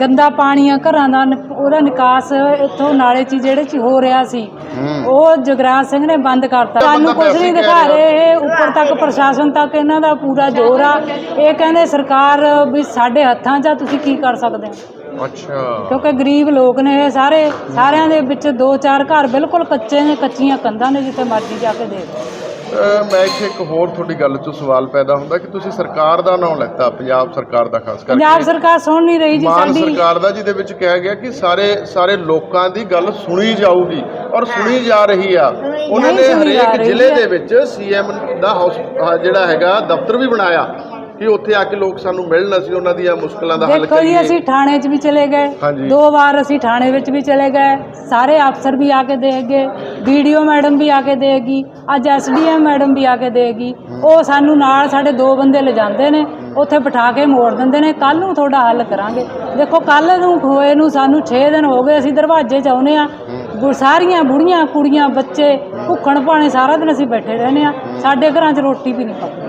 ਗੰਦਾ ਪਾਣੀ ਆ ਘਰਾਂ ਦਾ ਨ- ਉਹਦਾ ਨਿਕਾਸ ਇੱਥੋਂ ਨਾਲੇ 'ਚ ਹੀ ਜਿਹੜੇ 'ਚ ਹੋ ਰਿਹਾ ਸੀ ਉਹ ਜਗਰਾਜ ਸਿੰਘ ਨੇ ਬੰਦ ਕਰਤਾ। ਸਾਨੂੰ ਕੁਝ ਨਹੀਂ ਦਿਖਾ ਰਹੇ ਇਹ ਉੱਪਰ ਤੱਕ ਪ੍ਰਸ਼ਾਸਨ ਤੱਕ ਇਹਨਾਂ ਦਾ ਪੂਰਾ ਜ਼ੋਰ ਆ। ਇਹ ਕਹਿੰਦੇ ਸਰਕਾਰ ਵੀ ਸਾਡੇ ਹੱਥਾਂ 'ਚ ਆ ਤੁਸੀਂ ਕੀ ਕਰ ਸਕਦੇ ਹੋ? ਅੱਛਾ। ਕਿਉਂਕਿ ਗਰੀਬ ਲੋਕ ਨੇ ਇਹ ਸਾਰੇ ਸਾਰਿਆਂ ਦੇ ਵਿੱਚ ਦੋ ਚਾਰ ਘਰ ਬਿਲਕੁਲ ਕੱਚੇ ਨੇ ਕੱਚੀਆਂ ਕੰਧਾਂ ਨੇ ਜਿੱਥੇ ਮਰਜ਼ੀ ਜਾ ਕੇ ਦੇਖ ਲਓ। ਮੈਂ ਇੱਥੇ ਇੱਕ ਹੋਰ ਤੁਹਾਡੀ ਗੱਲ ਤੋਂ ਸਵਾਲ ਪੈਦਾ ਹੁੰਦਾ ਕਿ ਤੁਸੀਂ ਸਰਕਾਰ ਦਾ ਨਾਮ ਲੈਤਾ ਪੰਜਾਬ ਸਰਕਾਰ ਦਾ ਖਾਸ ਕਰਕੇ ਪੰਜਾਬ ਸਰਕਾਰ ਸੁਣ ਨਹੀਂ ਰਹੀ ਜੀ ਸਾਡੀ ਸਰਕਾਰ ਦਾ ਜਿਹਦੇ ਵਿੱਚ ਕਿਹਾ ਗਿਆ ਕਿ ਸਾਰੇ ਸਾਰੇ ਲੋਕਾਂ ਦੀ ਗੱਲ ਸੁਣੀ ਜਾਊਗੀ ਔਰ ਸੁਣੀ ਜਾ ਰਹੀ ਆ ਉਹਨਾਂ ਨੇ ਹਰੇਕ ਜ਼ਿਲ੍ਹੇ। ਦੇ ਵਿੱਚ ਸੀਐਮ ਦਾ ਜਿਹੜਾ ਹੈਗਾ ਦਫ਼ਤਰ ਵੀ ਬਣਾਇਆ ਕਿ ਉੱਥੇ ਆ ਕੇ ਲੋਕ ਸਾਨੂੰ ਮਿਲਣ ਅਸੀਂ ਉਹਨਾਂ ਦੀਆਂ ਮੁਸ਼ਕਲਾਂ ਦਾ ਹੱਲ ਦੇਖੋ ਜੀ ਕਰੀਏ। ਅਸੀਂ ਥਾਣੇ 'ਚ ਵੀ ਚਲੇ ਗਏ। ਦੋ ਵਾਰ ਅਸੀਂ ਥਾਣੇ ਵਿੱਚ ਵੀ ਚਲੇ ਗਏ। ਸਾਰੇ ਅਫਸਰ ਵੀ ਆ ਕੇ ਦੇਖ ਗਏ ਵੀਡੀਓ ਮੈਡਮ ਵੀ ਆ ਕੇ ਦੇਗੀ। ਅੱਜ ਐਸਡੀਐਮ ਮੈਡਮ ਵੀ ਆ ਕੇ ਦੇਗੀ। ਉਹ ਸਾਨੂੰ ਨਾਲ ਸਾਡੇ ਦੋ ਬੰਦੇ ਲਿਜਾਂਦੇ ਨੇ। ਉੱਥੇ ਬਿਠਾ ਕੇ ਮੋੜ ਦਿੰਦੇ ਨੇ। ਕੱਲ ਨੂੰ ਤੁਹਾਡਾ ਹੱਲ ਕਰਾਂਗੇ। ਦੇਖੋ ਕੱਲ ਨੂੰ ਹੋਏ ਨੂੰ ਸਾਨੂੰ 6 ਦਿਨ ਹੋ ਗਏ ਅਸੀਂ ਦਰਵਾਜ਼ੇ 'ਚ ਆਉਨੇ ਆ ਸਾਰੀਆਂ ਬੁੜੀਆਂ ਕੁੜੀਆਂ ਬੱਚੇ ਭੁੱਖਣ ਭਾਣੇ ਸਾਰਾ ਦਿਨ ਅਸੀਂ ਬੈਠੇ ਰਹਿੰਦੇ ਆ ਸਾਡੇ ਘਰਾਂ 'ਚ ਰੋਟੀ ਵੀ ਨਹੀਂ ਪੱਕਦੀ।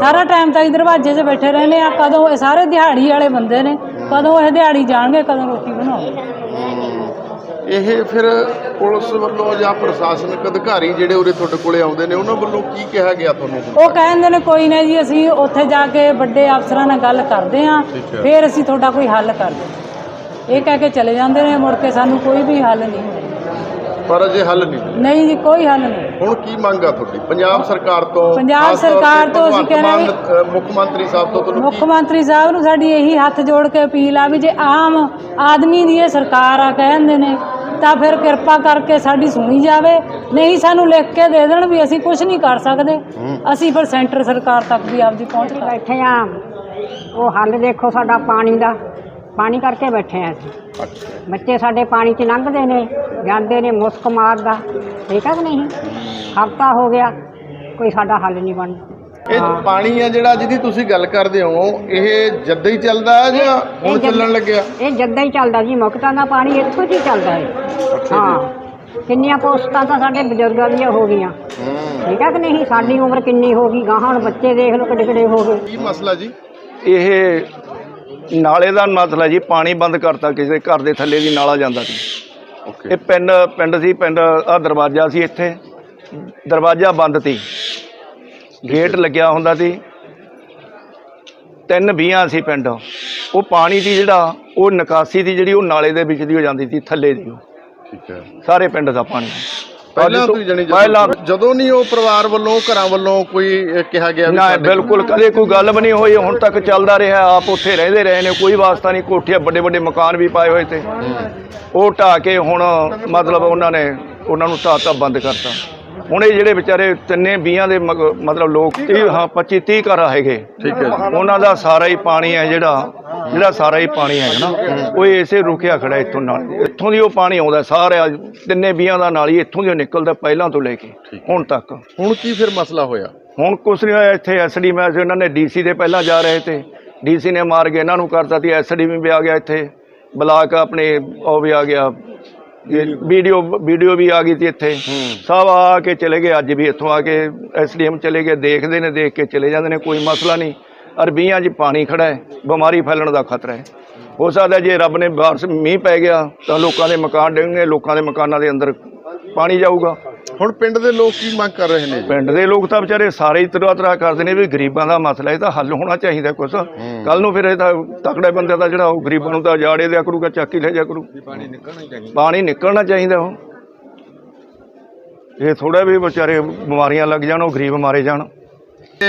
ਸਾਰਾ ਟਾਈਮ ਤਾਂ ਦਰਵਾਜ਼ੇ 'ਚ ਬੈਠੇ ਰਹਿੰਦੇ ਆ ਕਦੋਂ ਇਹ ਸਾਰੇ ਦਿਹਾੜੀ ਵਾਲੇ ਬੰਦੇ ਨੇ ਕਦੋਂ ਇਹ ਦਿਹਾੜੀ ਜਾਣਗੇ ਕਦੋਂ ਰੋਟੀ ਬਣਾਉਣਗੇ। ਇਹ ਫਿਰ ਪੁਲਿਸ ਵੱਲੋਂ ਜਾਂ ਪ੍ਰਸ਼ਾਸਨਿਕ ਅਧਿਕਾਰੀ ਜਿਹੜੇ ਉਰੇ ਤੁਹਾਡੇ ਕੋਲੇ ਆਉਂਦੇ ਨੇ ਉਹਨਾਂ ਵੱਲੋਂ ਕੀ ਕਿਹਾ ਗਿਆ ਤੁਹਾਨੂੰ? ਉਹ ਕਹਿੰਦੇ ਨੇ ਕੋਈ ਨਾ ਜੀ ਅਸੀਂ ਉੱਥੇ ਜਾ ਕੇ ਵੱਡੇ ਅਫਸਰਾਂ ਨਾਲ ਗੱਲ ਕਰਦੇ ਆਂ ਠੀਕ ਹੈ। ਫਿਰ ਅਸੀਂ ਤੁਹਾਡਾ ਕੋਈ ਹੱਲ ਕਰਦੇ ਹਾਂ। ਇਹ ਕਹਿ ਕੇ ਚਲੇ ਜਾਂਦੇ ਨੇ ਮੁੜ ਕੇ ਸਾਨੂੰ ਕੋਈ ਵੀ ਹੱਲ ਨਹੀਂ ਹੁੰਦਾ। ਪਰ ਅਜੇ ਹੱਲ ਨਹੀਂ। ਨਹੀਂ ਜੀ ਕੋਈ ਹੱਲ ਨਹੀਂ। ਹੁਣ ਕੀ ਮੰਗ ਆ ਤੁਹਾਡੀ? ਪੰਜਾਬ ਸਰਕਾਰ ਤੋਂ ਪੰਜਾਬ ਸਰਕਾਰ ਤੋਂ ਅਸੀਂ ਅ, ਮੁੱਖ ਮੰਤਰੀ ਸਾਹਿਬ ਤੋਂ ਤੁਹਾਨੂੰ ਮੁੱਖ ਮੰਤਰੀ ਸਾਹਿਬ ਨੂੰ ਸਾਡੀ ਇਹੀ ਹੱਥ ਜੋੜ ਕੇ ਅਪੀਲ ਆ ਵੀ ਜੇ ਆਮ ਆਦਮੀ ਦੀ ਇਹ ਸਰਕਾਰ ਆ ਕਹਿੰਦੇ ਨੇ ਤਾਂ ਫਿਰ ਕਿਰਪਾ ਕਰਕੇ ਸਾਡੀ ਸੁਣੀ ਜਾਵੇ। ਨਹੀਂ ਸਾਨੂੰ ਲਿਖ ਕੇ ਦੇ ਦੇਣ ਵੀ ਅਸੀਂ ਕੁਝ ਨਹੀਂ ਕਰ ਸਕਦੇ। ਅਸੀਂ ਫਿਰ ਸੈਂਟਰ ਸਰਕਾਰ ਤੱਕ ਵੀ ਆਪਦੀ ਪਹੁੰਚ ਬੈਠੇ ਆ। ਉਹ ਹੱਲ ਦੇਖੋ ਸਾਡਾ ਪਾਣੀ ਦਾ। ਪਾਣੀ ਕਰਕੇ ਬੈਠੇ ਆ ਅਸੀਂ। ਅੱਛਾ। ਬੱਚੇ ਸਾਡੇ ਪਾਣੀ 'ਚ ਲੰਘਦੇ ਨੇ ਜਾਂਦੇ ਨੇ ਮੁਸਕ ਮਾਰਦਾ। ਠੀਕ ਹੈ ਕਿ ਨਹੀਂ? ਹਫਤਾ ਹੋ ਗਿਆ ਕੋਈ ਸਾਡਾ ਹੱਲ ਨਹੀਂ ਬਣਦਾ। ਇਹ ਪਾਣੀ ਆ ਜਿਹੜਾ ਜਿਹਦੀ ਤੁਸੀਂ ਗੱਲ ਕਰਦੇ ਹੋ ਇਹ ਜਦ ਹੀ ਚੱਲਦਾ ਹੈ ਜਾਂ ਹੁਣ ਜਦ- ਚੱਲਣ ਲੱਗਿਆ? ਇਹ ਜਦਾਂ ਹੀ ਚੱਲਦਾ ਜੀ ਮੁਕਤਾਂ ਦਾ ਪਾਣੀ ਇੱਥੋਂ ਹੀ ਚੱਲਦਾ ਹੈ। ਹਾਂ। ਕਿੰਨੀਆਂ ਪੋਸਟਾਂ ਤਾਂ ਸਾਡੇ ਬਜ਼ੁਰਗਾਂ ਦੀਆਂ ਹੋ ਗਈਆਂ। ਠੀਕ ਹੈ ਕਿ ਨਹੀਂ? ਸਾਡੀ ਉਮਰ ਕਿੰਨੀ ਹੋ ਗਈ? ਗਾਹਾਂ ਹੁਣ ਬੱਚੇ ਦੇਖ ਲਓ ਕਿੱਡੇ ਕਿੱਡੇ ਹੋ ਗਏ। ਕੀ ਮਸਲਾ ਜੀ? ਇਹ ਨਾਲੇ ਦਾ ਮਸਲਾ ਜੀ ਪਾਣੀ ਬੰਦ ਕਰਤਾ ਕਿਸੇ ਘਰ ਦੇ ਥੱਲੇ ਦੀ ਨਾਲਾ ਜਾਂਦਾ ਸੀ। ਓਕੇ ਇਹ ਪਿੰਡ ਪਿੰਡ ਸੀ ਪਿੰਡ ਆ ਦਰਵਾਜ਼ਾ ਸੀ ਇੱਥੇ। ਦਰਵਾਜ਼ਾ ਬੰਦ ਸੀ। ਗੇਟ ਲੱਗਿਆ ਹੁੰਦਾ ਸੀ। ਤਿੰਨ ਵੀਆਂ ਸੀ ਪਿੰਡ। ਉਹ ਪਾਣੀ ਦੀ ਜਿਹੜਾ ਉਹ ਨਿਕਾਸੀ ਦੀ ਜਿਹੜੀ ਉਹ ਨਾਲੇ ਦੇ ਵਿੱਚ ਦੀ ਹੋ ਜਾਂਦੀ ਸੀ ਥੱਲੇ ਦੀ। ਉਹ। ਠੀਕ ਹੈ। ਸਾਰੇ ਪਿੰਡ ਦਾ ਪਾਣੀ। ਪਹਿਲਾਂ ਤੋਂ ਹੀ ਜਾਣੀ ਪਹਿਲਾਂ ਜਦੋਂ ਜਦੋਂ ਨਹੀਂ ਉਹ ਪਰਿਵਾਰ ਵੱਲੋਂ ਘਰਾਂ ਵੱਲੋਂ ਕੋਈ ਕਿਹਾ ਗਿਆ ਨਾ ਬਿਲਕੁਲ ਕਦੇ ਕੋਈ ਗੱਲ ਵੀ ਨਹੀਂ ਹੋਈ ਹੁਣ ਤੱਕ ਚੱਲਦਾ ਰਿਹਾ ਆਪ ਉੱਥੇ ਰਹਿੰਦੇ ਰਹੇ ਨੇ ਕੋਈ ਵਾਸਤਾ ਨਹੀਂ ਕੋਠੀਆਂ ਵੱਡੇ ਵੱਡੇ ਮਕਾਨ ਵੀ ਪਾਏ ਹੋਏ ਤੇ। ਉਹ ਢਾਹ ਕੇ ਹੁਣ ਮਤਲਬ ਉਹਨਾਂ ਨੇ ਉਹਨਾਂ ਨੂੰ ਢਾਹ ਤਾ ਬੰਦ ਕਰਤਾ। ਹੁਣ ਇਹ ਜਿਹੜੇ ਵਿਚਾਰੇ ਤਿੰਨੇ ਵੀਆਂ ਦੇ ਮਗ- ਮਤਲਬ ਲੋਕ 30 ਹਾਂ 25 30 ਘਰ ਹੈਗੇ। ਠੀਕ ਹੈ। ਜੀ। ਉਹਨਾਂ ਦਾ ਸਾਰਾ ਹੀ ਪਾਣੀ ਹੈ ਜਿਹੜਾ ਜਿਹੜਾ ਸਾਰਾ ਹੀ ਪਾਣੀ ਹੈ ਨਾ। ਉਹ ਇਸੇ ਰੁਕਿਆ ਖੜਾ ਇੱਥੋਂ ਨਾਲ। ਇੱਥੋਂ ਦੀ ਉਹ ਪਾਣੀ ਆਉਂਦਾ ਸਾਰਾ ਤਿੰਨੇ ਵੀਆਂ ਦਾ ਨਾਲ ਹੀ ਇੱਥੋਂ ਦੀ ਉਹ ਨਿਕਲਦਾ ਪਹਿਲਾਂ ਤੋਂ ਲੈ ਕੇ ਹੁਣ ਤੱਕ। ਹੁਣ ਕੀ ਫਿਰ ਮਸਲਾ ਹੋਇਆ? ਹੁਣ ਕੁਛ ਨਹੀਂ ਹੋਇਆ ਇੱਥੇ ਐਸਡੀ ਮੈਂ ਉਹਨਾਂ ਨੇ ਡੀਸੀ ਦੇ ਪਹਿਲਾਂ ਜਾ ਰਹੇ ਤੇ। ਡੀਸੀ ਨੇ ਮਾਰ ਕੇ ਇਹਨਾਂ ਨੂੰ ਕਰਤਾ ਸੀ ਐਸਡੀ ਵੀ ਆ ਗਿਆ ਇੱਥੇ। ਬਲਾਕ ਆਪਣੇ ਉਹ ਵੀ ਆ ਗਿਆ ਵੀਡੀਓ। ਵੀਡੀਓ ਵੀ ਆ ਗਈ ਸੀ ਇੱਥੇ। ਸਭ ਆ ਕੇ ਚਲੇ ਗਏ ਅੱਜ ਵੀ ਇੱਥੋਂ ਆ ਕੇ ਐਸਡੀਐਮ ਚਲੇ ਗਏ ਦੇਖਦੇ ਨੇ ਦੇਖ ਕੇ ਚਲੇ ਜਾਂਦੇ ਨੇ ਕੋਈ ਮਸਲਾ ਨਹੀਂ। ਅਰਬੀਆਂ 'ਚ ਪਾਣੀ ਖੜਾ ਹੈ ਬਿਮਾਰੀ ਫੈਲਣ ਦਾ ਖਤਰਾ ਹੈ। ਹੋ ਸਕਦਾ ਜੇ ਰੱਬ ਨੇ ਬਾਰਿਸ਼ ਮੀਂਹ ਪੈ ਗਿਆ ਤਾਂ ਲੋਕਾਂ ਦੇ ਮਕਾਨ ਡਿੱਗਣਗੇ ਲੋਕਾਂ ਦੇ ਮਕਾਨਾਂ ਦੇ ਅੰਦਰ ਪਾਣੀ ਜਾਊਗਾ। ਹੁਣ ਪਿੰਡ ਦੇ ਲੋਕ ਕੀ ਮੰਗ ਕਰ ਰਹੇ ਨੇ ਪਿੰਡ ਦੇ ਲੋਕ ਤਾਂ ਵਿਚਾਰੇ ਸਾਰੇ ਹੀ ਤਰਾ ਤਰਾ ਕਰਦੇ ਨੇ ਵੀ ਗਰੀਬਾਂ ਦਾ ਮਸਲਾ ਇਹ ਤਾਂ ਹੱਲ ਹੋਣਾ ਚਾਹੀਦਾ ਕੁਛ। ਕੱਲ ਨੂੰ ਫਿਰ ਇਹ ਤਾਂ ਤਕੜੇ ਬੰਦੇ ਦਾ ਜਿਹੜਾ ਉਹ ਗਰੀਬਾਂ ਨੂੰ ਤਾਂ ਜਾੜੇ ਦਿਆ ਕਰੂਗਾ ਚੱਕ ਹੀ ਲੈ ਜਾ ਕਰੂ ਪਾਣੀ ਨਿਕਲਣਾ ਚਾਹੀਦਾ। ਪਾਣੀ ਨਿਕਲਣਾ ਚਾਹੀਦਾ ਉਹ ਇਹ ਥੋੜਾ ਵੀ ਵਿਚਾਰੇ ਬਿਮਾਰੀਆਂ ਲੱਗ ਜਾਣ ਉਹ ਗਰੀਬ ਮਾਰੇ ਜਾਣ। ਤੇ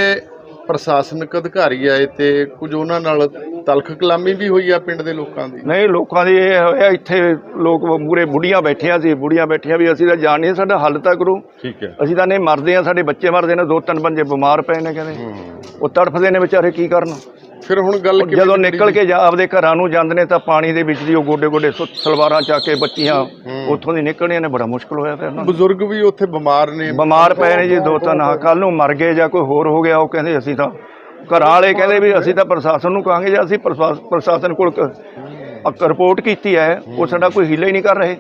ਪ੍ਰਸ਼ਾਸਨਿਕ ਅਧਿਕਾਰੀ ਆਏ ਤੇ ਕੁਝ ਉਹਨਾਂ ਨਾਲ ਤਲਖ ਕਲਾਮੀ ਵੀ ਹੋਈ ਆ ਪਿੰਡ ਦੇ ਲੋਕਾਂ ਦੀ? ਨਹੀਂ ਲੋਕਾਂ ਦੀ ਇਹ ਹੋਇਆ ਇੱਥੇ ਲੋਕ ਮੂਰੇ ਬੁੜੀਆਂ ਬੈਠੀਆਂ ਸੀ ਬੁੜੀਆਂ ਬੈਠੀਆਂ ਵੀ ਅਸੀਂ ਤਾਂ ਜਾਣ ਨਹੀਂ ਸਾਡਾ ਹੱਲ ਤਾਂ ਕਰੋ। ਠੀਕ ਹੈ। ਅਸੀਂ ਤਾਂ ਨਹੀਂ ਮਰਦੇ ਆ ਸਾਡੇ ਬੱਚੇ ਮਰਦੇ ਨੇ ਦੋ ਤਿੰਨ ਬੰਦੇ ਬਿਮਾਰ ਪਏ ਨੇ ਕਹਿੰਦੇ। ਉਹ ਤੜਫਦੇ ਨੇ ਵਿਚਾਰੇ ਕੀ ਕਰਨ? ਫਿਰ ਹੁਣ ਗੱਲ ਕਿਵੇਂ ਜਦੋਂ ਨਿਕਲ? ਕੇ ਜਾ? ਆਪਦੇ ਘਰਾਂ ਨੂੰ ਜਾਂਦੇ ਨੇ ਤਾਂ ਪਾਣੀ ਦੇ ਵਿੱਚ ਦੀ ਉਹ ਗੋਡੇ ਗੋਡੇ ਸੁ- ਸਲਵਾਰਾਂ ਚੱਕ ਕੇ ਬੱਚੀਆਂ ਉੱਥੋਂ ਦੀ ਨਿਕਲਣੀਆਂ ਨੇ ਬੜਾ ਮੁਸ਼ਕਲ ਹੋਇਆ ਫਿਰ ਉਹਨਾਂ ਨੂੰ। ਬਜ਼ੁਰਗ ਵੀ ਉੱਥੇ ਬਿਮਾਰ ਨੇ। ਬਿਮਾਰ ਪਏ ਨੇ ਜੀ ਦੋ ਤਿੰਨ ਹਾਂ ਕੱਲ ਨੂੰ ਮਰ ਗਏ ਜਾਂ ਕੋਈ ਹੋਰ ਹੋ ਗਿਆ ਉਹ ਕਹਿੰਦੇ ਅਸੀਂ ਤਾਂ ਘਰਾਂ ਵਾਲੇ ਕਹਿੰਦੇ ਵੀ ਅਸੀਂ ਤਾਂ ਪ੍ਰਸ਼ਾਸਨ ਨੂੰ ਕਹਾਂਗੇ ਜੇ ਅਸੀਂ ਪ੍ਰਸ਼ਾਸ- ਪ੍ਰਸ਼ਾਸਨ ਕੋਲ ਕ- ਅ- ਰਿਪੋਰਟ ਕੀਤੀ ਹੈ ਉਹ ਸਾਡਾ ਕੋਈ ਹੀਲਾ ਹੀ ਨਹੀਂ ਕਰ ਰਹੇ।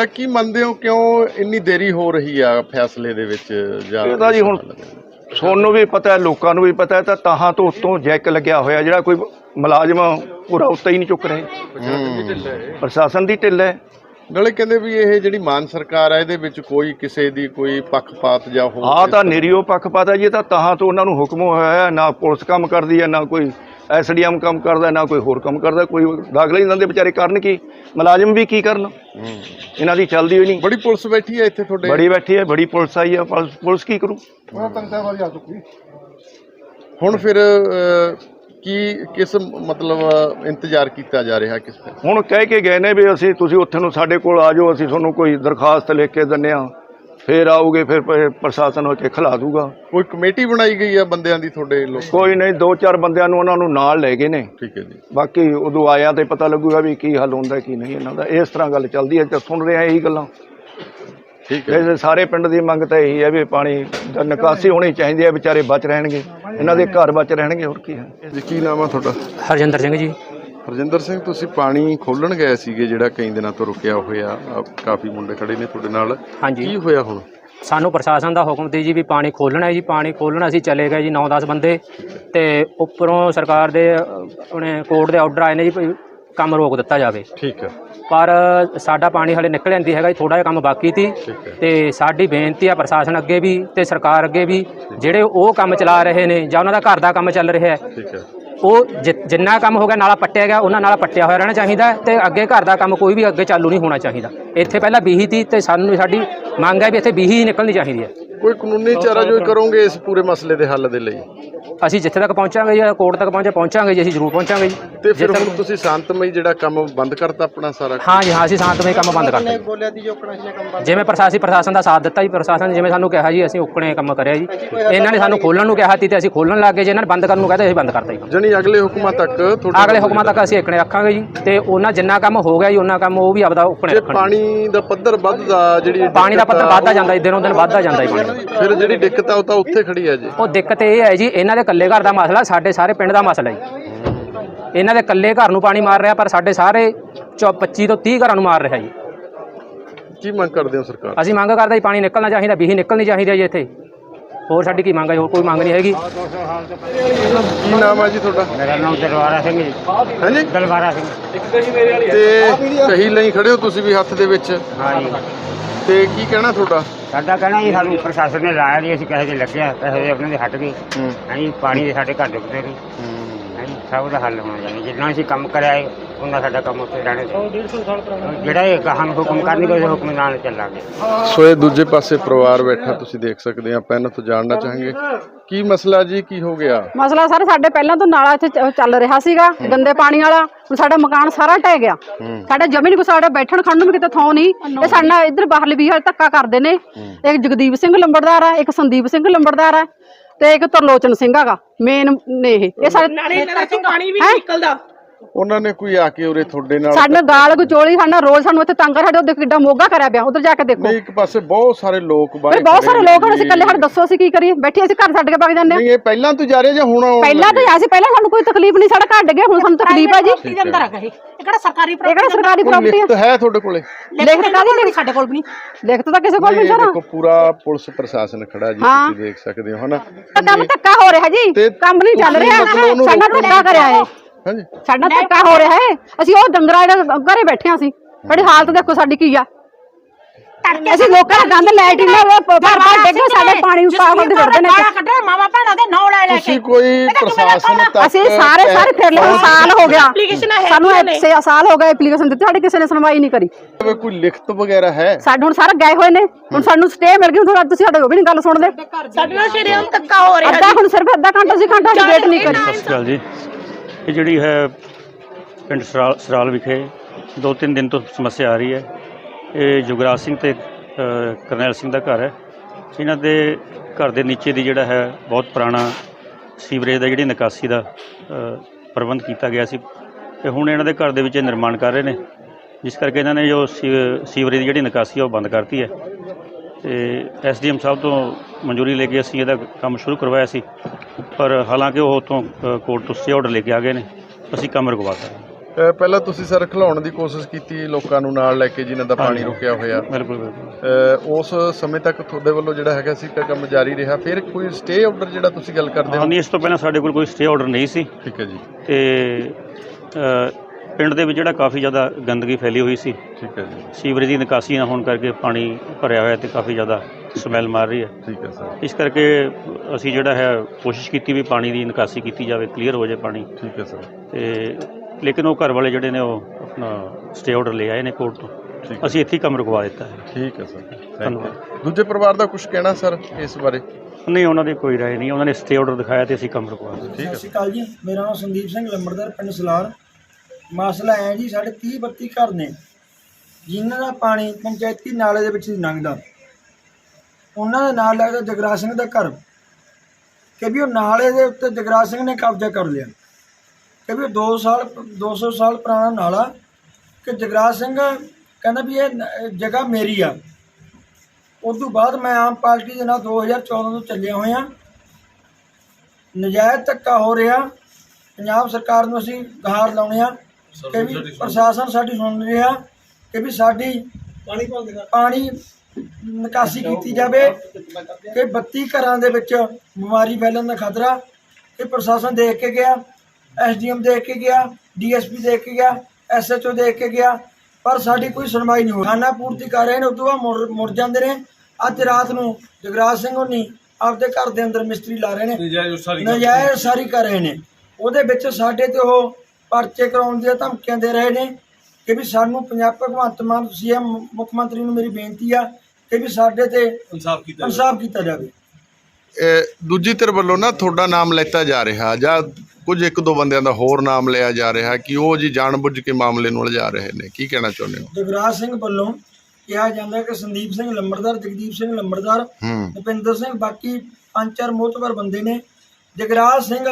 ਇਹ ਕੀ ਮੰਨਦੇ ਹੋ ਕਿਉਂ ਇੰਨੀ ਦੇਰੀ ਹੋ ਰਹੀ ਆ ਫੈਸਲੇ ਦੇ ਵਿੱਚ ਜਾਂ ਇਹ ਤਾਂ ਜੀ ਹੁਣ ਸੋਨੂੰ ਵੀ ਪਤਾ ਹੈ ਲੋਕਾਂ ਨੂੰ ਵੀ ਪਤਾ ਹੈ ਤਾਂ ਤਾਹਾਂ ਤੋਂ ਉੱਤੋਂ ਜੈਕ ਲੱਗਿਆ ਹੋਇਆ ਜਿਹੜਾ ਕੋਈ ਮੁਲਾਜ਼ਮ ਪੂਰਾ ਉੱਤੇ ਹੀ ਨਹੀਂ ਚੁੱਕ ਰਹੇ। ਪ੍ਰਸ਼ਾਸਨ ਦੀ ਢਿੱਲ ਹੈ। ਨਾਲੇ ਕਹਿੰਦੇ ਵੀ ਇਹ ਜਿਹੜੀ ਮਾਨ ਸਰਕਾਰ ਹੈ ਇਹਦੇ ਵਿੱਚ ਕੋਈ ਕਿਸੇ ਦੀ ਕੋਈ ਪੱਖਪਾਤ ਜਾਂ ਹੋਰ ਆ ਤਾਂ ਨਿਰੀਓ ਪੱਖਪਾਤ ਹੈ ਜੀ ਇਹ ਤਾਂ ਤਾਹਾਂ ਤੋਂ ਉਹਨਾਂ ਨੂੰ ਹੁਕਮ ਹੋਇਆ ਹੈ ਨਾ ਪੁਲਿਸ ਕੰਮ ਕਰਦੀ ਹੈ ਨਾ ਕੋਈ ਐਸਡੀਐਮ ਕੰਮ ਕਰਦਾ ਨਾ ਕੋਈ ਹੋਰ ਕੰਮ ਕਰਦਾ ਕੋਈ ਦਾਖਲਾ ਹੀ ਇਹਨਾਂ ਦੇ ਵਿਚਾਰੇ ਕਰਨ ਕੀ? ਮੁਲਾਜ਼ਮ ਵੀ ਕੀ ਕਰਨ? ਹੂੰ। ਇਹਨਾਂ ਦੀ ਚੱਲਦੀ ਹੋਈ ਨਹੀਂ। ਬੜੀ ਪੁਲਿਸ ਬੈਠੀ ਹੈ ਇੱਥੇ ਤੁਹਾਡੇ। ਬੜੀ ਬੈਠੀ ਹੈ ਬੜੀ ਪੁਲਿਸ ਆਈ ਹੈ ਪੁਲਿਸ ਪੁਲਿਸ ਕੀ ਕਰੂ? ਹੁਣ ਫਿਰ ਅਹ, ਕੀ ਕਿਸ ਮਤਲਬ ਇੰਤਜ਼ਾਰ ਕੀਤਾ ਜਾ ਰਿਹਾ ਕਿਸ ਹੁਣ ਕਹਿ ਕੇ ਗਏ ਨੇ ਵੀ ਅਸੀਂ ਤੁਸੀਂ ਉੱਥੇ ਨੂੰ ਸਾਡੇ ਕੋਲ ਆ ਜਾਓ ਅਸੀਂ ਤੁਹਾਨੂੰ ਕੋਈ ਦਰਖਾਸਤ ਲਿਖ ਕੇ ਦਿੰਨੇ ਆ ਫਿਰ ਆਓਗੇ ਫਿਰ ਪ- ਪ੍ਰਸ਼ਾਸਨ ਹੋ ਕੇ ਖਿਲਾ ਦੂਗਾ। ਕੋਈ ਕਮੇਟੀ ਬਣਾਈ ਗਈ ਆ ਬੰਦਿਆਂ ਦੀ ਤੁਹਾਡੇ ਲੋਕ ਕੋਈ ਨਹੀਂ ਦੋ ਚਾਰ ਬੰਦਿਆਂ ਨੂੰ ਉਹਨਾਂ ਨੂੰ ਨਾਲ ਲੈ ਗਏ ਨੇ। ਠੀਕ ਹੈ ਜੀ। ਬਾਕੀ ਉਦੋਂ ਆਇਆ ਤੇ ਪਤਾ ਲੱਗੂਗਾ ਵੀ ਕੀ ਹੱਲ ਹੁੰਦਾ ਕੀ ਨਹੀਂ ਇਹਨਾਂ ਦਾ। ਇਸ ਤਰ੍ਹਾਂ ਗੱਲ ਚੱਲਦੀ ਹੈ ਤੇ ਸੁਣ ਰਹੇ ਆ ਇਹੀ ਗੱਲਾਂ। ਠੀਕ ਹੈ। ਵੈਸੇ ਸਾਰੇ ਪਿੰਡ ਦੀ ਮੰਗ ਤਾਂ ਇਹੀ ਹੈ ਵੀ ਪਾਣੀ ਦਾ ਨਿਕਾਸੀ ਹੋਣੀ ਚਾਹੀਦੀ ਹੈ ਵਿਚਾਰੇ ਬਚ ਰਹਿਣਗੇ। ਇਹਨਾਂ ਦੇ ਘਰ ਬਚ ਰਹਿਣਗੇ ਹੋਰ ਕੀ ਹੈ। ਜੀ ਕੀ ਨਾਮ ਆ ਤੁਹਾਡਾ? ਹਰਜਿੰਦਰ ਸਿੰਘ ਜੀ। ਹਰਜਿੰਦਰ ਸਿੰਘ ਤੁਸੀਂ ਪਾਣੀ ਖੋਲਣ ਗਏ ਸੀਗੇ ਜਿਹੜਾ ਕਈ ਦਿਨਾਂ ਤੋਂ ਰੁਕਿਆ ਹੋਇਆ। ਕਾਫੀ ਮੁੰਡੇ ਖੜੇ ਨੇ ਤੁਹਾਡੇ ਨਾਲ। ਹਾਂਜੀ। ਕੀ ਹੋਇਆ ਹੁਣ? ਸਾਨੂੰ ਪ੍ਰਸ਼ਾਸਨ ਦਾ ਹੁਕਮ ਸੀ ਜੀ ਵੀ ਪਾਣੀ ਖੋਲ੍ਹਣਾ ਹੈ ਜੀ। ਪਾਣੀ ਖੋਲ੍ਹਣਾ ਅਸੀਂ ਚਲੇ ਗਏ ਜੀ 9-10 ਬੰਦੇ ਤੇ ਉੱਪਰੋਂ ਸਰਕਾਰ ਦੇ ਅ, ਆਪਣੇ ਕੋਰਟ ਦੇ ਆਰਡਰ ਆਏ ਨੇ ਜੀ ਵੀ ਕੰਮ ਰੋਕ ਦਿੱਤਾ ਜਾਵੇ। ਠੀਕ ਹੈ। ਪਰ ਸਾਡਾ ਪਾਣੀ ਹਲੇ ਨਿਕਲ ਜਾਂਦੀ ਹੈਗਾ ਜੀ ਥੋੜਾ ਜਿਹਾ ਕੰਮ ਬਾਕੀ ਸੀ। ਠੀਕ ਹੈ। ਤੇ ਸਾਡੀ ਬੇਨਤੀ ਆ ਪ੍ਰਸ਼ਾਸਨ ਅੱਗੇ ਵੀ ਤੇ ਸਰਕਾਰ ਅੱਗੇ ਵੀ ਜਿਹੜੇ ਉਹ ਕੰਮ ਚਲਾ ਰਹੇ ਨੇ ਜਾਂ ਉਹਨਾਂ ਦਾ ਘਰ ਦਾ ਕੰਮ ਚੱਲ ਰਿਹਾ ਹੈ ਠੀਕ ਹੈ। ਉਹ ਜਿ- ਜਿੰਨਾ ਕੰਮ ਹੋ ਗਿਆ ਨਾਲਾ ਪੱਟਿਆ ਗਿਆ, ਉਹਨਾਂ ਨਾਲ ਪੱਟਿਆ ਹੋਇਆ ਰਹਿਣਾ ਚਾਹੀਦਾ ਹੈ ਤੇ ਅੱਗੇ ਘਰ ਦਾ ਕੰਮ ਕੋਈ ਵੀ ਅੱਗੇ ਚਾਲੂ ਨਹੀਂ ਹੋਣਾ ਚਾਹੀਦਾ। ਇੱਥੇ ਪਹਿਲਾਂ ਬੀਹੀ ਤੀ ਤੇ ਸਾਨੂੰ ਸਾਡੀ ਮੰਗ ਹੈ ਵੀ ਇੱਥੇ ਬੀਹੀ ਨਿਕਲਣੀ ਚਾਹੀਦੀ ਹੈ। ਕੋਈ ਕਾਨੂੰਨੀ ਚਾਰਾ ਜੋ ਕਰੋਗੇ ਇਸ ਪੂਰੇ ਮਸਲੇ ਦੇ ਹੱਲ ਦੇ ਲਈ? ਅਸੀਂ ਜਿੱਥੇ ਤੱਕ ਪਹੁੰਚਾਂਗੇ ਜਾਂ ਕੋਰਟ ਤੱਕ ਪਹੁੰਚੇ ਪਹੁੰਚਾਂਗੇ ਜੀ ਅਸੀਂ ਜ਼ਰੂਰ ਪਹੁੰਚਾਂਗੇ ਜੀ। ਤੇ ਫਿਰ ਹੁਣ ਤੁਸੀਂ ਸ਼ਾਂਤਮਈ ਜਿਹੜਾ ਕੰਮ ਬੰਦ ਕਰਤਾ ਆਪਣਾ ਸਾਰਾ ਹਾਂ ਜੀ ਹਾਂ ਅਸੀਂ ਸ਼ਾਂਤਮਈ ਕੰਮ ਬੰਦ ਕਰਤਾ ਜੀ। ਜਿਵੇਂ ਪ੍ਰਸ਼ਾਸਨ ਪ੍ਰਸ਼ਾਸਨ ਦਾ ਸਾਥ ਦਿੱਤਾ ਜੀ ਪ੍ਰਸ਼ਾਸਨ ਨੇ ਜਿਵੇਂ ਸਾਨੂੰ ਕਿਹਾ ਜੀ ਅਸੀਂ ਉਕਣੇ ਕੰਮ ਕਰਿਆ ਜੀ। ਇਹਨਾਂ ਨੇ ਸਾਨੂੰ ਖੋਲਣ ਨੂੰ ਕਿਹਾ ਸੀ ਤੇ ਅਸੀਂ ਖੋਲਣ ਲੱਗ ਗਏ ਜੇ ਇਹਨਾਂ ਨੇ ਬੰਦ ਕਰਨ ਨੂੰ ਕਹਤਾ ਅਸੀਂ ਬੰਦ ਕਰਤਾ ਜੀ ਜਣੀ ਅਗਲੇ ਹੁਕਮਾਂ ਤੱਕ ਤੁਹਾਡੇ ਅਗਲੇ ਹੁਕਮਾਂ ਤੱਕ ਅਸੀਂ ਇਕਣੇ ਰੱਖਾਂਗੇ ਜੀ ਤੇ ਉਹਨਾਂ ਜਿੰਨਾ ਕੰਮ ਹੋ ਗਿਆ ਜੀ ਉਹਨਾਂ ਕੰਮ ਉਹ ਵੀ ਆਪਦਾ ਉਕਣੇ ਜੇ ਪਾਣੀ ਦਾ ਪੱਧਰ ਵੱਧਦਾ ਜਿਹੜੀ ਪਾਣੀ ਦਾ ਪੱਧਰ ਵੱਧਦਾ ਜਾਂਦਾ ਜੀ ਦਿਨੋਂ ਦਿਨ ਵੱਧਦਾ ਜਾਂਦਾ ਜੀ ਪਾਣੀ। ਫਿਰ ਜਿਹੜੀ ਦਿੱਕਤ ਆ ਉਹ ਤਾਂ ਉੱਥੇ ਖੜੀ ਹੈ ਜੀ। ਉਹ ਦਿੱਕਤ ਇਹ ਹੈ ਜੀ ਇਹਨਾਂ ਦੇ ਇਕੱਲੇ ਘਰ ਦਾ ਮਸਲਾ ਸਾਡੇ ਸਾਰੇ ਪਿੰਡ ਦਾ ਮਸਲਾ ਜੀ। ਇਹਨਾਂ ਦੇ ਇਕੱਲੇ ਘਰ ਨੂੰ ਪਾਣੀ ਮਾਰ ਰਿਹਾ ਪਰ ਸਾਡੇ ਸਾਰੇ ਚੌ- 25 ਤੋਂ 30 ਘਰਾਂ ਨੂੰ ਮਾਰ ਰਿਹਾ ਜੀ। ਕੀ ਮੰਗ ਕਰਦੇ ਹੋ ਸਰਕਾਰ? ਅਸੀਂ ਮੰਗ ਕਰਦੇ ਜੀ ਪਾਣੀ ਨਿਕਲਣਾ ਚਾਹੀਦਾ ਬੀਹੀ ਨਿਕਲਣੀ ਚਾਹੀਦੀ ਹੈ ਜੀ ਇੱਥੇ। ਹੋਰ ਸਾਡੀ ਕੀ ਮੰਗ ਹੈ ਜੀ? ਹੋਰ ਕੋਈ ਮੰਗ ਨਹੀਂ ਹੈਗੀ। ਕੀ ਨਾਮ ਹੈ ਜੀ ਤੁਹਾਡਾ? ਮੇਰਾ ਨਾਮ ਦਲਵਾਰਾ ਸਿੰਘ ਜੀ। ਹਾਂਜੀ? ਦਲਵਾਰਾ ਸਿੰਘ। ਤੇ ਕਹੀ ਲਈ ਖੜੇ ਹੋ ਤੁਸੀਂ ਵੀ ਹੱਥ ਦੇ ਵਿੱਚ? ਹਾਂ ਜੀ ਤੇ ਕੀ ਕਹਿਣਾ ਤੁਹਾਡਾ? ਸਾਡਾ ਕਹਿਣਾ ਜੀ ਸਾਨੂੰ ਪ੍ਰਸ਼ਾਸਨ ਨੇ ਲਾਇਆ ਜੀ ਅਸੀਂ ਕਹੇ ਦੇ ਲੱਗਿਆ ਕਹੇ ਦੇ ਆਪਣੇ ਦੇ ਹਟ ਗਏ। ਹੂੰ। ਹਾਂਜੀ ਪਾਣੀ ਦੇ ਸਾਡੇ ਘਰ ਡੁੱਬਦੇ ਨੇ। ਸਭ ਦਾ ਹੱਲ ਹੋਣਾ ਚਾਹੀਦਾ। ਜਿੰਨਾ ਅਸੀਂ ਕੰਮ ਕਰਿਆ ਹੈ ਉਹਨਾਂ ਸਾਡਾ ਕੰਮ ਉੱਥੇ ਰਹਿਣਾ ਚਾਹੀਦਾ। ਜਿਹੜਾ ਇਹ ਗਾਹਾਂ ਨੂੰ ਹੁਕਮ ਕਰਨਗੇ ਉਹਦੇ ਹੁਕਮ ਨਾਲ ਚੱਲਾਂਗੇ। ਸੋ ਇਹ ਦੂਜੇ ਪਾਸੇ ਪਰਿਵਾਰ ਬੈਠਾ ਤੁਸੀਂ ਦੇਖ ਸਕਦੇ ਆ ਆਪਾਂ ਇਹਨਾਂ ਤੋਂ ਜਾਣਨਾ ਚਾਹਾਂਗੇ। ਕੀ ਮਸਲਾ ਜੀ ਕੀ ਹੋ ਗਿਆ? ਮਸਲਾ ਸਰ ਸਾਡੇ ਪਹਿਲਾਂ ਤੋਂ ਨਾਲਾ ਇੱਥੇ ਚੱਲ ਰਿਹਾ ਸੀਗਾ ਗੰਦੇ ਪਾਣੀ ਵਾਲਾ। ਹੁਣ ਸਾਡਾ ਮਕਾਨ ਸਾਰਾ ਢਹਿ ਗਿਆ। ਸਾਡਾ ਜ਼ਮੀਨ ਕੋ ਸਾਡਾ ਬੈਠਣ ਖੜਨ ਨੂੰ ਵੀ ਕਿਤੇ ਥਾਂ ਨਹੀਂ। ਇਹ ਸਾਡਾ ਇੱਧਰ ਬਾਹਰਲੀ ਵੀ ਹਾਲ ਧੱਕਾ ਕਰਦੇ ਨੇ। ਇੱਕ ਜਗਦੀਪ ਸਿੰਘ ਲੰਬੜਦਾਰ ਆ ਇੱਕ ਸੰਦੀਪ ਸਿੰਘ ਲੰਬੜਦਾਰ ਆ। ਤੇ ਇੱਕ ਤਰਲੋਚਨ ਸਿੰਘ ਹੈਗਾ ਮੇਨ ਨੇ ਇਹ ਇਹ ਸਾਡੇ ਨਾਲੇ ਨਹਿਰ ਚੋਂ ਪਾਣੀ ਵੀ ਹੈਂ? ਨਿਕਲਦਾ ਉਹਨਾਂ ਨੇ ਕੋਈ ਆ ਕੇ ਉਰੇ ਤੁਹਾਡੇ ਨਾਲ ਸਾਡੇ ਨਾਲ ਗਾਲ ਗਚੋਲੀ ਸਾਡਾ ਰੋਜ਼ ਸਾਨੂੰ ਇੱਥੇ ਤੰਗ ਸਾਡੇ ਉਹਦੇ ਕਿੱਡਾ ਮੋਗਾ ਕਰਿਆ ਪਿਆ ਉਧਰ ਜਾ ਕੇ ਦੇਖੋ। ਨਹੀਂ ਇੱਕ ਪਾਸੇ ਬਹੁਤ ਸਾਰੇ ਲੋਕ ਬਾਹਰ ਫਿਰ ਬਹੁਤ ਸਾਰੇ ਲੋਕ ਹਨ ਅਸੀਂ ਇਕੱਲੇ ਹੜ ਦੱਸੋ ਅਸੀਂ ਕੀ ਕਰੀਏ? ਬੈਠੇ ਅਸੀਂ ਘਰ ਛੱਡ ਕੇ ਭੱਜ ਜਾਂਦੇ। ਨਹੀਂ ਇਹ ਪਹਿਲਾਂ ਤੋਂ ਜਾ ਰਹੇ ਜਾਂ ਹੁਣ ਆਉਣ ਪਹਿਲਾਂ ਤਾਂ ਅਸੀਂ ਪਹਿਲਾਂ ਸਾਨੂੰ ਕੋਈ ਤਕਲੀਫ ਨਹੀਂ ਸਾਡਾ ਘੱਟ ਗਿਆ ਹੁਣ ਸਾਨੂੰ ਤਕਲੀਫ ਹੈ ਜੀ। ਇਹਦੇ ਅੰਦਰ ਆ ਗਏ। ਇਹ ਕਿਹੜਾ ਸਰਕਾਰੀ ਇਹ ਕਿਹੜਾ ਸਰਕਾਰੀ ਕੋਈ ਪ੍ਰਾਪਰਟੀ ਹੈ ਲਿਖਤ ਹੈ ਤੁਹਾਡੇ ਕੋਲੇ? ਲਿਖਤ ਕਾਹਦੀ ਨਹੀਂ ਸਾਡੇ ਕੋਲ ਵੀ ਨਹੀਂ। ਲਿਖਤ ਤਾਂ ਕਿਸੇ ਕੋਲ ਨਹੀਂ, ਨਹੀਂ ਇਹ ਸਰ ਦੇਖੋ ਪੂਰਾ ਪੁਲਿਸ ਪ੍ਰਸ਼ਾਸਨ ਖੜਾ ਜੀ। ਤੁਸੀਂ ਦੇਖ ਸਕਦੇ ਹੋ ਹਨਾ? ਕੰਮ ਧੱਕਾ ਹੋ ਰਿਹਾ ਜੀ। ਕੰਮ ਨਹੀਂ ਚੱਲ ਰਿਹਾ। ਸਾਡਾ ਧੱਕਾ ਕਰਿਆ ਹੈ ਹਾਂਜੀ। ਸਾਡਾ ਧੱਕਾ ਹੋ ਰਿਹਾ ਹੈ। ਅਸੀਂ ਉਹ ਡੰਗਰਾਂ ਦੇ ਘਰੇ ਬੈਠੇ ਅਸੀਂ ਸਾਡੀ ਹਾਲਤ ਦੇਖੋ ਸਾਡੀ ਕੀ ਆ। ਅਸੀਂ ਲੋਕਾਂ ਦਾ ਗੰਦ ਲੈਟਿੰਗ ਨਾਲ ਬਾਰ ਬਾਰ ਡਿੱਗੇ ਸਾਡੇ ਪਾਣੀ ਪਾਵਲ ਦੇ ਵੜਦੇ ਨੇ ਗਾਲਾਂ ਕੱਢਣਾ ਮਾਵਾ ਭੈਣਾਂ ਦੇ ਨੌ ਲੈ ਲੈ ਕੇ। ਤੁਸੀਂ ਕੋਈ ਪ੍ਰਸ਼ਾਸਨ ਤੱਕ ਅਸੀਂ ਸਾਰੇ ਸਾਰੇ ਫਿਰ ਲਿਆ ਸਾਲ ਹੋ ਗਿਆ। ਸਾਨੂੰ? 6 ਸਾਲ ਹੋ ਗਏ ਐਪਲੀਕੇਸ਼ਨ ਦਿੱਤੀ ਸਾਡੇ ਕਿਸੇ ਨੇ ਸੁਣਵਾਈ ਨਹੀਂ ਕਰੀ। ਕੋਈ- ਲਿਖਤ ਵਗੈਰਾ ਹੈ? ਸਾਡੇ ਹੁਣ ਸਾਰੇ ਗਏ ਹੋਏ ਨੇ। ਹੁਣ ਸਾਨੂੰ ਸਟੇ ਮਿਲ ਗਈ ਹੁਣ ਤੁਸੀਂ ਸਾਡੇ ਉਹ ਵੀ ਨਹੀਂ ਗੱਲ ਸੁਣਦੇ। ਸਾਡੇ ਨਾਲ ਸ਼ਰੇਆਮ ਧੱਕਾ ਹੋ ਰਿਹਾ ਅੱਧਾ ਹੁਣ ਸਿਰਫ ਅੱਧਾ ਘੰਟਾ ਸੀ ਘੰਟਾ ਵੇਟ ਨਹੀਂ ਕਰੀ। ਸਤਿ ਸ਼੍ਰੀ ਅਕਾਲ ਜੀ। ਇਹ ਜਿਹੜੀ ਹੈ ਪਿੰਡ ਸਰਾਲ ਸਰਾਲ ਵਿਖੇ ਦੋ ਤਿੰਨ ਦਿਨ ਤੋਂ ਸਮੱਸਿਆ ਆ ਰਹੀ ਹੈ। ਇਹ ਜੁਗਰਾਜ ਸਿੰਘ ਤੇ ਕਰਨੈਲ ਸਿੰਘ ਦਾ ਘਰ ਹੈ। ਇਹਨਾਂ ਦੇ ਘਰ ਦੇ ਨੀਚੇ ਦੀ ਜਿਹੜਾ ਹੈ ਬਹੁਤ ਪੁਰਾਣਾ ਸੀਵਰੇਜ ਦਾ, ਜਿਹੜੀ ਨਿਕਾਸੀ ਦਾ ਪ੍ਰਬੰਧ ਕੀਤਾ ਗਿਆ ਸੀ ਤੇ ਹੁਣ ਇਹਨਾਂ ਦੇ ਘਰ ਦੇ ਵਿੱਚ ਇਹ ਨਿਰਮਾਣ ਕਰ ਰਹੇ ਨੇ। ਜਿਸ ਕਰਕੇ ਇਹਨਾਂ ਨੇ ਜੋ ਸੀ- ਸੀਵਰੇਜ ਦੀ ਜਿਹੜੀ ਨਿਕਾਸੀ ਹੈ ਉਹ ਬੰਦ ਕਰਤੀ ਹੈ। ਤੇ ਐਸਡੀਐਮ ਸਾਹਿਬ ਤੋਂ ਮਨਜ਼ੂਰੀ ਲੈ ਕੇ ਅਸੀਂ ਇਹਦਾ ਕੰਮ ਸ਼ੁਰੂ ਕਰਵਾਇਆ ਸੀ। ਪਰ ਹਾਲਾਂਕਿ ਉਹ ਉਤੋਂ ਕੋਰਟ ਤੋਂ ਸਟੇ ਆਰਡਰ ਲੈ ਕੇ ਆ ਗਏ ਨੇ। ਅਸੀਂ ਕੰਮ ਰੁਕਵਾਤਾ ਅ, ਪਹਿਲਾਂ ਤੁਸੀਂ ਸਰ ਖਿਲਾਉਣ ਦੀ ਕੋਸ਼ਿਸ਼ ਕੀਤੀ ਲੋਕਾਂ ਨੂੰ ਨਾਲ ਲੈ ਕੇ ਜਿਨ੍ਹਾਂ ਦਾ ਪਾਣੀ। ਰੁਕਿਆ ਹੋਇਆ। ਬਿਲਕੁਲ ਬਿਲਕੁਲ। ਉਸ ਸਮੇਂ ਤੱਕ ਤੁਹਾਡੇ ਵੱਲੋਂ ਜਿਹੜਾ ਹੈਗਾ ਸੀ ਕਿ ਕੰਮ ਜਾਰੀ ਰਿਹਾ। ਫਿਰ ਕੋਈ ਸਟੇ ਆਰਡਰ ਜਿਹੜਾ ਤੁਸੀਂ ਗੱਲ ਕਰਦੇ ਹਾਂ ਹੋ? ਨਹੀਂ ਇਸ ਤੋਂ ਪਹਿਲਾਂ ਸਾਡੇ ਕੋਲ ਕੋਈ ਸਟੇ ਆਰਡਰ ਨਹੀਂ ਸੀ। ਠੀਕ ਹੈ ਜੀ। ਤੇ ਅ, ਪਿੰਡ ਦੇ ਵਿੱਚ ਜਿਹੜਾ ਕਾਫੀ ਜ਼ਿਆਦਾ ਗੰਦਗੀ ਫੈਲੀ ਹੋਈ ਸੀ। ਠੀਕ ਹੈ ਜੀ। ਸੀਵਰੇਜ ਦੀ ਨਿਕਾਸੀ ਨਾ ਹੋਣ ਕਰਕੇ ਪਾਣੀ ਭਰਿਆ ਹੋਇਆ ਤੇ ਕਾਫੀ ਜ਼ਿਆਦਾ ਸਮੈਲ ਮਾਰ ਰਹੀ ਹੈ। ਠੀਕ ਹੈ ਸਰ। ਇਸ ਕਰਕੇ ਅਸੀਂ ਜਿਹੜਾ ਹੈ ਕੋਸ਼ਿਸ਼ ਕੀਤੀ ਵੀ ਪਾਣੀ ਦੀ ਨਿਕਾਸੀ ਕੀਤੀ ਜਾਵੇ ਕਲੀਅਰ ਹੋ ਜਾਏ ਪਾਣੀ। ਠੀਕ ਹੈ ਸਰ। ਤੇ ਲੇਕਿਨ ਉਹ ਘਰ ਵਾਲੇ ਜਿਹੜੇ ਨੇ ਉਹ ਆਪਣਾ ਸਟੇ ਆਰਡਰ ਲੈ ਆਏ ਨੇ ਕੋਰਟ ਤੋਂ। ਠੀਕ ਅਸੀਂ ਇੱਥੇ ਹੀ ਕੰਮ ਰੁਕਵਾ ਦਿੱਤਾ ਹੈ। ਠੀਕ ਹੈ ਸਰ। ਥੈਂਕ ਧੰਨਵਾਦ। ਦੂਜੇ ਪਰਿਵਾਰ ਦਾ ਕੁਝ ਕਹਿਣਾ ਸਰ ਇਸ ਬਾਰੇ? ਨਹੀਂ ਉਹਨਾਂ ਦੀ ਕੋਈ ਰਾਏ ਨਹੀਂ। ਉਹਨਾਂ ਨੇ ਸਟੇ ਆਰਡਰ ਦਿਖਾਇਆ ਤੇ ਅਸੀਂ ਕੰਮ ਰੁਕਵਾ ਦਿੱਤਾ। ਠੀਕ ਹੈ ਸਤਿ ਸ਼੍ਰੀ ਅਕਾਲ ਜੀ। ਮੇਰਾ ਨਾਮ ਸੰਦੀਪ ਸਿੰਘ ਲੰਬੜਦਾਰ ਪਿੰਡ ਸਲਾਰ। ਮਸਲਾ ਹੈ ਜੀ, ਸਾਡੇ 30 32 ਘਰ ਨੇ, ਜਿਨ੍ਹਾਂ ਦਾ ਪਾਣੀ ਪੰਚਾਇਤੀ ਨਾਲੇ ਦੇ ਵਿੱਚ ਨਹੀਂ ਲੰਘਦਾ। ਉਹਨਾਂ ਦੇ ਨਾਲ ਲੱਗਦਾ ਜਗਰਾਜ ਸਿੰਘ ਦਾ ਘਰ, ਕਿ ਵੀ ਉਹ ਨਾਲੇ ਦੇ ਉੱਤੇ ਜਗਰਾਜ ਸਿੰਘ ਨੇ ਕਬਜ਼ਾ ਕਰ ਲਿਆ। ਕਿ ਵੀ ਉਹ 2 ਸਾਲ 200 ਸਾਲ ਪੁਰਾਣਾ ਨਾਲਾ, ਕਿ ਜਗਰਾਜ ਸਿੰਘ ਕਹਿੰਦਾ ਵੀ ਇਹ ਜਗ੍ਹਾ ਮੇਰੀ ਆ। ਉਸ ਤੋਂ ਬਾਅਦ ਮੈਂ ਆਮ ਪਾਰਟੀ ਦੇ ਨਾਲ 2014 ਤੋਂ ਚੱਲਿਆ ਹੋਇਆ। ਨਜਾਇਜ਼ ਧੱਕਾ ਹੋ ਰਿਹਾ। ਪੰਜਾਬ ਸਰਕਾਰ ਨੂੰ ਅਸੀਂ ਗੁਹਾਰ ਲਾਉਣੇ ਆ। ਕਿ ਵੀ ਪ੍ਰਸ਼ਾਸਨ ਸਾਡੀ ਸੁਣ ਰਿਹਾ ਕਿ ਵੀ ਸਾਡੀ ਪਾਣੀ ਨਿਕਾਸੀ ਕੀਤੀ ਜਾਵੇ ਕਿ 32 ਘਰਾਂ ਦੇ ਵਿੱਚ ਬਿਮਾਰੀ ਫੈਲਣ ਦਾ ਖਤਰਾ ਕਿ ਪ੍ਰਸ਼ਾਸਨ ਦੇਖ ਕੇ ਗਿਆ ਐਸਡੀਐਮ ਦੇਖ ਕੇ ਗਿਆ ਡੀਐਸਪੀ ਦੇਖ ਕੇ ਗਿਆ ਐਸਐਚਓ ਦੇਖ ਕੇ ਗਿਆ ਪਰ ਸਾਡੀ ਕੋਈ ਸੁਣਵਾਈ ਨਹੀਂ ਹੋਈ। ਖਾਨਾ ਪੂਰਤੀ ਕਰ ਰਹੇ ਨੇ ਉਦੋਂ ਬਾਅਦ ਮੁੜ ਮੁੜ ਜਾਂਦੇ ਨੇ। ਅੱਜ ਰਾਤ ਨੂੰ ਜਗਰਾਜ ਸਿੰਘ ਹੋਣੀ ਆਪਦੇ ਘਰ ਦੇ ਅੰਦਰ ਮਿਸਤਰੀ ਲਾ ਰਹੇ ਨੇ। ਨਜਾਇਜ਼ ਸਾਰੀ ਕਰ ਰਹੇ ਨੇ। ਉਹਦੇ ਵਿੱਚ ਸਾਡੇ ਤੇ ਉਹ ਪਰਚੇ ਕਰਾਉਣ ਦੀਆਂ ਧਮਕੀਆਂ ਦੇ ਰਹੇ ਨੇ ਕਿ ਵੀ ਸਾਨੂੰ ਪੰਜਾਬ ਭਗਵੰਤ ਮਾਨ ਸੀਐਮ ਮੁੱਖ ਮੰਤਰੀ ਨੂੰ ਮੇਰੀ ਬੇਨਤੀ ਆ ਕਿ ਵੀ ਸਾਡੇ ਤੇ ਇਨਸਾਫ ਕੀਤਾ ਇਨਸਾਫ ਕੀਤਾ ਜਾਵੇ। ਦੂਜੀ ਧਿਰ ਵੱਲੋਂ ਨਾ ਤੁਹਾਡਾ ਨਾਮ ਲੈਤਾ ਜਾ ਰਿਹਾ ਜਾਂ ਕੁਝ ਇੱਕ ਦੋ ਬੰਦਿਆਂ ਦਾ ਹੋਰ ਨਾਮ ਲਿਆ ਜਾ ਰਿਹਾ ਕਿ ਉਹ ਜੀ ਜਾਣਬੁੱਝ ਕੇ ਮਾਮਲੇ ਨੂੰ ਉਲਝਾ ਰਹੇ ਨੇ ਕੀ ਕਹਿਣਾ ਚਾਹੁੰਦੇ ਹੋ? ਜਗਰਾਜ ਸਿੰਘ ਵੱਲੋਂ ਕਿਹਾ ਜਾਂਦਾ ਕਿ ਸੰਦੀਪ ਸਿੰਘ ਲੰਬੜਦਾਰ ਜਗਦੀਪ ਸਿੰਘ ਲੰਬੜਦਾਰ ਹੂੰ। ਭੁਪਿੰਦਰ ਸਿੰਘ ਬਾਕੀ ਪੰਜ ਚਾਰ ਮੋਤਬਰ ਬੰਦੇ ਨੇ। ਜਗਰਾਜ ਸਿੰਘ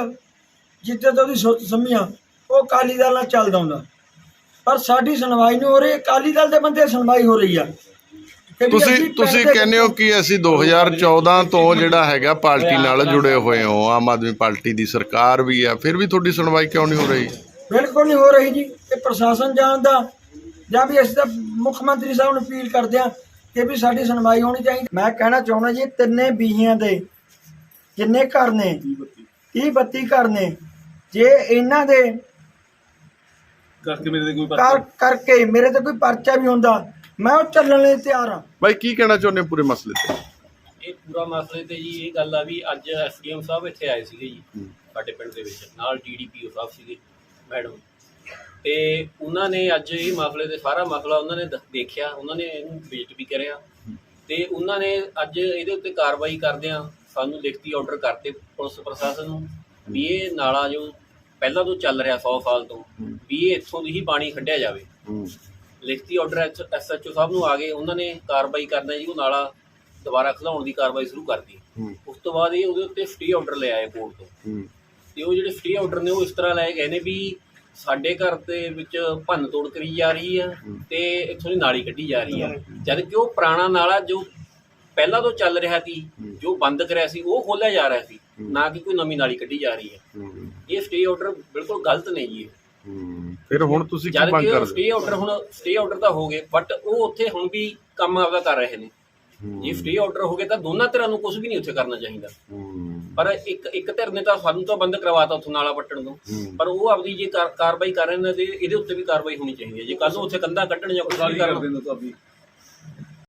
ਜਿੱਤੇ ਤੋਂ ਉਹਦੀ ਸੁੱਤ ਸੰਮੀਆਂ ਉਹ ਅਕਾਲੀ ਦਲ ਨਾਲ ਚੱਲਦਾ ਹੁੰਦਾ। ਪਰ ਸਾਡੀ ਸੁਣਵਾਈ ਨਹੀਂ ਹੋ ਰਹੀ। ਅਕਾਲੀ ਦਲ ਦੇ ਬੰਦੇ ਸੁਣਵਾਈ ਹੋ ਰਹੀ ਆ। ਤੁਸੀਂ ਤੁਸੀਂ ਕਹਿੰਦੇ ਹੋ ਕਿ ਅਸੀਂ 2014 ਤੋਂ ਜਿਹੜਾ ਹੈਗਾ ਪਾਰਟੀ ਨਾਲ ਜੁੜੇ ਹੋਏ ਹੋ। ਆਮ ਆਦਮੀ ਪਾਰਟੀ ਦੀ ਸਰਕਾਰ ਵੀ ਆ। ਫਿਰ ਵੀ ਤੁਹਾਡੀ ਸੁਣਵਾਈ ਕਿਉਂ ਨਹੀਂ ਹੋ ਰਹੀ? ਬਿਲਕੁਲ ਨਹੀਂ ਹੋ ਰਹੀ ਜੀ। ਇਹ ਪ੍ਰਸ਼ਾਸਨ ਜਾਣਦਾ। ਜਾਂ ਵੀ ਅਸੀਂ ਤਾਂ ਮੁੱਖ ਮੰਤਰੀ ਸਾਹਿਬ ਨੂੰ ਅਪੀਲ ਕਰਦੇ ਹਾਂ ਕਿ ਵੀ ਸਾਡੀ ਸੁਣਵਾਈ ਹੋਣੀ ਚਾਹੀਦੀ। ਮੈਂ ਕਹਿਣਾ ਚਾਹੁੰਦਾ ਜੀ ਤਿੰਨੇ ਬੀਹੀਆਂ ਦੇ ਜਿੰਨੇ ਘਰ ਨੇ 30 32 ਘਰ ਨੇ ਜੇ ਇਹਨਾਂ ਦੇ ਕਰਕੇ ਮੇਰੇ ਤੇ ਕੋਈ ਕਰਕੇ ਮੇਰੇ ਤੇ ਕੋਈ ਪਰਚਾ ਵੀ ਹੁੰਦਾ। ਮੈਂ ਉਹ ਚੱਲਣ ਲਈ ਤਿਆਰ ਹਾਂ। ਬਾਈ ਕੀ ਕਹਿਣਾ ਚਾਹੁੰਦੇ ਹੋ ਪੂਰੇ ਮਸਲੇ ਤੇ? ਇਹ ਪੂਰਾ ਮਸਲੇ ਤੇ ਜੀ ਇਹ ਗੱਲ ਆ ਵੀ ਅੱਜ ਐਸਡੀਐਮ ਸਾਹਿਬ ਇੱਥੇ ਆਏ ਸੀਗੇ ਜੀ ਸਾਡੇ ਪਿੰਡ ਦੇ ਵਿੱਚ ਨਾਲ ਡੀਡੀਪੀਓ ਸਾਹਿਬ ਸੀਗੇ ਮੈਡਮ। ਤੇ ਉਹਨਾਂ ਨੇ ਅੱਜ ਇਹ ਮਸਲੇ ਦੇ ਸਾਰਾ ਮਸਲਾ ਉਹਨਾਂ ਨੇ ਦ- ਦੇਖਿਆ ਉਹਨਾਂ ਨੇ ਇਹਨੂੰ ਵਿਜ਼ਿਟ ਵੀ ਕਰਿਆ। ਤੇ ਉਹਨਾਂ ਨੇ ਅੱਜ ਇਹਦੇ ਉੱਤੇ ਕਾਰਵਾਈ ਕਰਦਿਆਂ ਸਾਨੂੰ ਲਿਖਤੀ ਆਰਡਰ ਕਰਤੇ ਪੁਲਿਸ ਪ੍ਰਸ਼ਾਸਨ ਨੂੰ ਵੀ ਇਹ ਨਾਲਾ ਜੋ ਪਹਿਲਾਂ ਤੋਂ ਚੱਲ ਰਿਹਾ 100 ਸਾਲ ਤੋਂ ਵੀ ਇਹ ਇੱਥੋਂ ਦੀ ਹੀ ਪਾਣੀ ਕੱਢਿਆ ਜਾਵੇ। ਲਿਖਤੀ ਆਰਡਰ ਐਸਐਚਓ ਸਾਹਿਬ ਨੂੰ ਆ ਗਏ ਉਹਨਾਂ ਨੇ ਕਾਰਵਾਈ ਕਰਨਾ ਜੀ ਉਹ ਨਾਲਾ ਦੁਬਾਰਾ ਖਲਾਉਣ ਦੀ ਕਾਰਵਾਈ ਸ਼ੁਰੂ ਕਰਤੀ ਉਸ ਤੋਂ ਬਾਅਦ ਇਹ ਉਹਦੇ ਉੱਤੇ ਸਟੇ ਆਰਡਰ ਲੈ ਆਏ ਕੋਰਟ ਤੋਂ। ਤੇ ਉਹ ਜਿਹੜੇ ਸਟੇ ਆਰਡਰ ਨੇ ਉਹ ਇਸ ਤਰ੍ਹਾਂ ਲਏ ਗਏ ਨੇ ਵੀ ਸਾਡੇ ਘਰ ਦੇ ਵਿੱਚ ਭੰਨ ਤੋੜ ਕਰੀ ਜਾ ਰਹੀ ਆ ਤੇ ਇੱਥੋਂ ਦੀ ਨਾਲੀ ਕੱਢੀ ਜਾ ਰਹੀ ਆ। ਜਦ ਕਿ ਉਹ ਪੁਰਾਣਾ ਨਾਲਾ ਜੋ ਪਹਿਲਾਂ ਤੋਂ ਚੱਲ ਰਿਹਾ ਸੀ ਜੋ ਬੰਦ ਕਰਿਆ ਸੀ ਉਹ ਖੋਲਿਆ ਜਾ ਰਿਹਾ ਸੀ। ਨਾ ਕਿ ਕੋਈ ਨਵੀਂ ਨਾਲੀ ਕੱਢੀ ਜਾ ਰਹੀ ਹੈ। ਇਹ ਸਟੇ ਆਰਡਰ ਬਿਲਕੁਲ ਗਲਤ ਨੇ ਜੀ ਇਹ। ਫਿਰ ਹੁਣ ਤੁਸੀਂ ਕੀ ਜਦ ਮੰਗ ਕਿ ਉਹ ਕਰਦੇ? ਸਟੇ ਆਰਡਰ ਹੁਣ ਸਟੇ ਆਰਡਰ ਤਾਂ ਹੋ ਗਏ ਬਟ ਉਹ ਉੱਥੇ ਹੁਣ ਵੀ ਕੰਮ ਆਪਦਾ ਕਰ ਰਹੇ ਨੇ। ਜੇ ਸਟੇ ਆਰਡਰ ਹੋ ਗਏ ਤਾਂ ਦੋਨਾਂ ਧਿਰਾਂ ਨੂੰ ਕੁਝ ਵੀ ਨਹੀਂ ਉੱਥੇ ਕਰਨਾ ਚਾਹੀਦਾ। ਪਰ ਇੱਕ ਇੱਕ ਧਿਰ ਨੇ ਤਾਂ ਸਾਨੂੰ ਤਾਂ ਬੰਦ ਕਰਵਾਤਾ ਉੱਥੋਂ ਨਾਲਾ ਪੱਟਣ ਤੋਂ ਪਰ ਉਹ ਆਪਦੀ ਜੇ ਕਾਰ- ਕਾਰਵਾਈ ਕਰ ਰਹੇ ਨੇ ਤੇ ਇਹਦੇ ਉੱਤੇ ਵੀ ਕਾਰਵਾਈ ਹੋਣੀ ਚਾਹੀਦੀ ਹੈ। ਜੇ ਕੱਲ ਨੂੰ ਉੱਥੇ ਕੰਧਾ ਕੱਢਣ ਜਾਂ ਕੁਝ ਵੀ ਕਰਨ